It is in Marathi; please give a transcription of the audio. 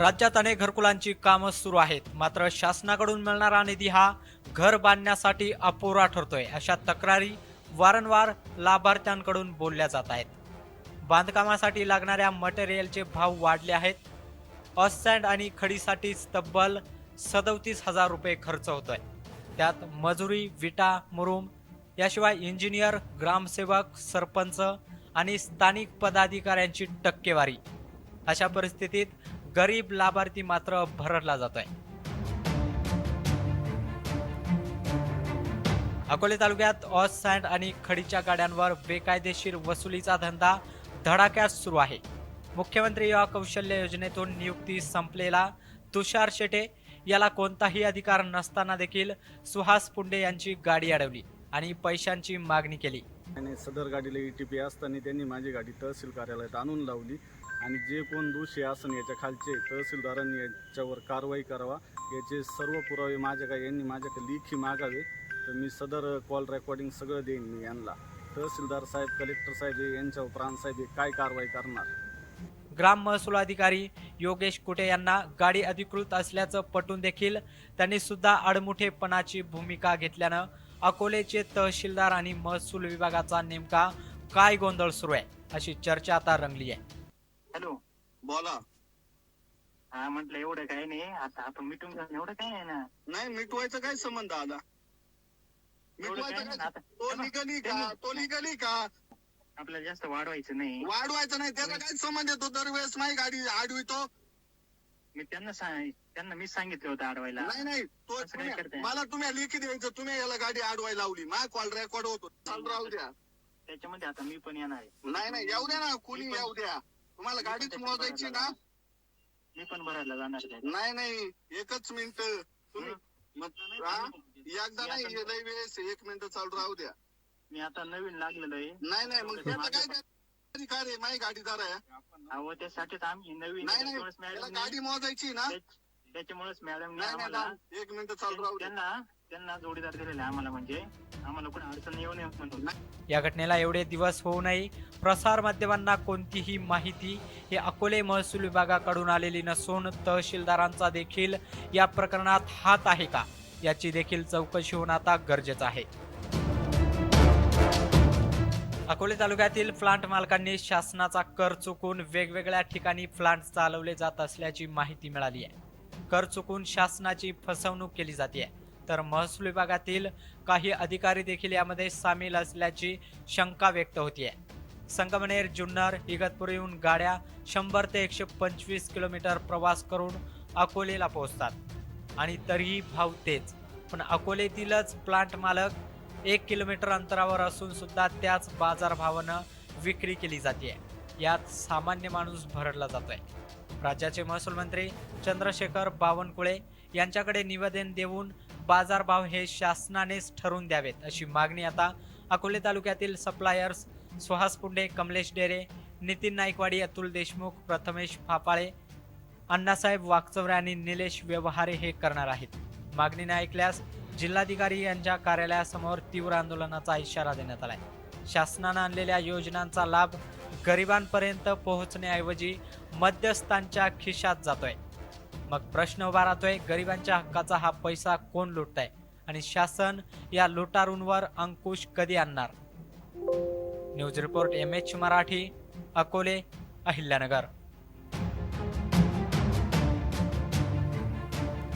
राज्यात अनेक घरकुलांची कामं सुरू आहेत. मात्र शासनाकडून मिळणारा निधी हा घर बांधण्यासाठी अपुरा ठरतोय अशा तक्रारी वारंवार लाभार्थ्यांकडून बोलल्या जात आहेत. बांधकामासाठी लागणाऱ्या मटेरियलचे भाव वाढले आहेत. ऑससँड आणि खडीसाठी तब्बल सदोतीस हजार रुपये खर्च होतोय. त्यात मजुरी विटा मुरुम याशिवाय इंजिनियर ग्रामसेवक सरपंच आणि स्थानिक पदाधिकाऱ्यांची टक्केवारी. अशा परिस्थितीत गरीब लाभार्थी मात्र भरडला जातोय. अकोले तालुक्यात ऑस सँड आणि खडीच्या गाड्यांवर बेकायदेशीर वसुलीचा धंदा धडाक्यात सुरू आहे. मुख्यमंत्री युवा कौशल्य योजनेतून नियुक्ती संपलेला तुषार शेटे. याला कोणताही अधिकार नसताना देखील सुहास पुंडे यांची गाडी अडवली आणि पैशांची मागणी केली. सदर गाडीला ई टी पी असताना त्यांनी माझी गाडी तहसील कार्यालयात आणून लावली. आणि जे कोण दोषी असन याच्या खालचे तहसीलदारांनी याच्यावर कारवाई करावा. याचे सर्व पुरावे माझ्याकडे यांनी माझ्याकडे लेखी मागावे. तर मी सदर कॉल रेकॉर्डिंग सगळं देईन मी यांना. तहसीलदार साहेब कलेक्टर साहेब यांच्यावर प्राण साहेब काय कारवाई करणार? ग्राम महसूल अधिकारी योगेश कुटे यांना गाडी अधिकृत असल्याचं पटून देखील त्यांनी सुद्धा आडमुठेपणाची भूमिका घेतल्यानं अकोलेचे तहसीलदार आणि महसूल विभागाचा नेमका काय गोंधळ सुरू आहे अशी चर्चा आता रंगली आहे. बोला. हा म्हटलं एवढं काय नाही. आता आपण मिटून जाऊ एवढं काय आहे ना. नाही मिटवायचा काय संबंध आला एवढं काय मिटवायचा नाही. काय? आता तो निघाली का? तो निघाली का? आपल्याला जास्त वाढवायचं नाही. वाढवायचा नाही. त्याचा काय संबंध येतो दरवेळेस माझी गाडी आडवितो. मी त्यांना सांग त्यांना मी सांगितलं होतं अडवायला नाही नाही. तो असं काय तुम्ही- करताय? मला तुम्ही लेखी द्यायचं. तुम्ही याला गाडी आडवाय लावली. माझा कॉल रेकॉर्ड होतो. चालू राहू द्या. त्याच्यामध्ये आता मी पण येणार आहे. नाही नाही. येऊ द्या ना. कुणी येऊ द्या. तुम्हाला गाडीच मोजायची ना. मी पण भरायला जाणार आहे. नाही नाही एकच मिनिट. तुम्ही मग हा? एकदा नाही हे लय वेळेस एक मिनिट चालू राहू द्या. मी आता नवीन लागलेलो आहे. नाही नाही मग त्याचं काय आहे माझी गाडीदार आहे. अहो त्यासाठीच आम्ही नवीन नाही नाही त्याच्यामुळेच त्याला मॅडम गाडी मोजायची ना? त्याच्यामुळेच मॅडम नाही नाही आम्हाला थांब. एक मिनिट चालू राहू द्या त्यांना त्यांना जोडीदार दिलेले आम्हाला म्हणजे. आम्हाला कोणी अडचण येऊ नये म्हणून. या घटनेला एवढे दिवस होऊनही प्रसार माध्यमांना कोणतीही माहिती हे अकोले महसूल विभागाकडून आलेली नसून तहसीलदारांचा देखील या प्रकरणात हात आहे का? याची देखील चौकशी होणं आता गरजेचं आहे. अकोले तालुक्यातील प्लांट मालकांनी शासनाचा कर चुकून वेगवेगळ्या ठिकाणी प्लांट चालवले जात असल्याची माहिती मिळाली आहे. कर चुकून शासनाची फसवणूक केली जाते तर महसूल विभागातील काही अधिकारी देखील यामध्ये सामील असल्याची शंका व्यक्त होतीये. संगमनेर जुन्नर इगतपुरीहून गाड्या शंभर ते एकशे पंचवीस किलोमीटर प्रवास करून अकोलेला पोहोचतात. आणि तरीही भाव तेच पण अकोलेतीलच प्लांट मालक एक किलोमीटर अंतरावर असून सुद्धा त्याच बाजारभावानं विक्री केली जाते यात सामान्य माणूस भरडला जातोय. राज्याचे महसूल मंत्री चंद्रशेखर बावनकुळे यांच्याकडे निवेदन देऊन बाजारभाव हे शासनानेच ठरवून द्यावेत अशी मागणी आता अकोले तालुक्यातील सप्लायर्स सुहास पुंडे कमलेश डेरे नितीन नाईकवाडी अतुल देशमुख प्रथमेश फापाळे अण्णासाहेब वाकचवरे आणि निलेश व्यवहारे हे करणार आहेत. मागणी न ऐकल्यास जिल्हाधिकारी यांच्या कार्यालयासमोर तीव्र आंदोलनाचा इशारा देण्यात आलाय. शासनानं आणलेल्या योजनांचा लाभ गरिबांपर्यंत पोहोचण्याऐवजी मध्यस्थांच्या खिशात जातोय. मग प्रश्न उभा राहतोय गरिबांच्या हक्काचा हा पैसा कोण लुटताय? आणि शासन या लुटारूंवर अंकुश कधी आणणार? News report M H Marathi Akole Ahilyanagar.